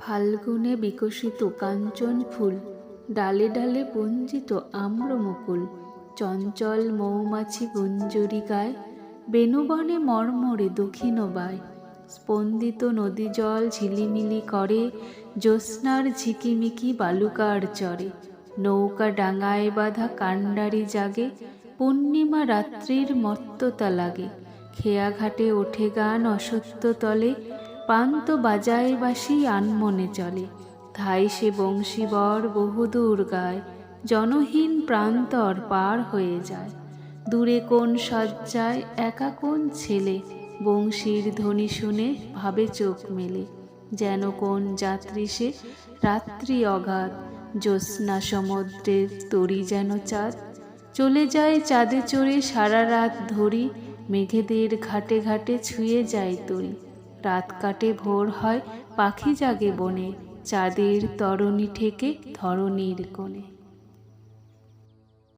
ফাল্গুনে বিকশিত কাঞ্চন ফুল, ডালে ডালে পঞ্জিত আম্রমুকুল, চঞ্চল মৌমাছি গুঞ্জরি গায়, বেনুবনে মর্মরে দক্ষিণ বায়, স্পন্দিত নদী জল ঝিলিমিলি করে, জ্যোৎস্নার ঝিকিমিকি বালুকার চরে, নৌকা ডাঙায় বাঁধা কাণ্ডারি জাগে, পূর্ণিমা রাত্রির মত্ততা লাগে খেয়া ঘাটে ওঠে গান অসত্য তলে পান্ত বাজায় বাসি আনমনে চলে। ধাই সে বংশীবর বহুদূর গায়, জনহীন প্রান্তর পার হয়ে যায়। দূরে কোন সজ্জায় একা কোন ছেলে, বংশীর ধ্বনি শুনে ভাবে চোখ মেলে। যেন কোন যাত্রী সে, রাত্রি অগাধ, জ্যোৎস্না সমুদ্রের তরি যেন চাঁদ। চলে যায় চাঁদে চড়ে সারা রাত ধরি, মেঘেদের ঘাটে ঘাটে ছুঁয়ে যায় তরি। রাত কাটে ভোর হয় পাখি জাগে বনে চাঁদের তরণী ঠেকে ধরণীর কোণে।